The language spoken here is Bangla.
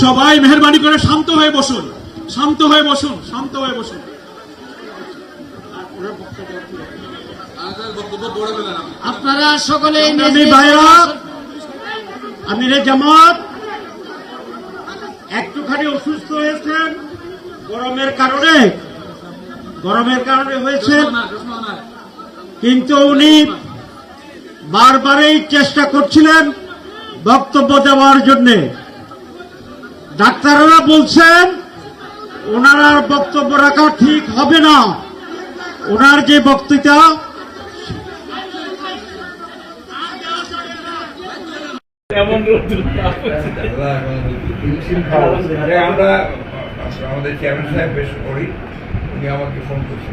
সবাই মেহরবানি করে শান্ত হয়ে বসুন। শান্ত হয়ে বসুন শান্ত হয়ে বসুন। আপনারা সকলে আমিরে জামাত। একটুখানি অসুস্থ হয়েছেন গরমের কারণে। গরমের কারণে হয়েছে কিন্তু উনি বারবারই চেষ্টা করছিলেন বক্তব্য দেওয়ার জন্য ডাক্তাররা বলছেন ওনার আর বক্তব্য রাখা ঠিক হবে না। ওনার যে বক্তৃতা আমরা আমাদের চেয়ারম্যান সাহেব বেশ করি উনি আমাকে ফোন করছেন।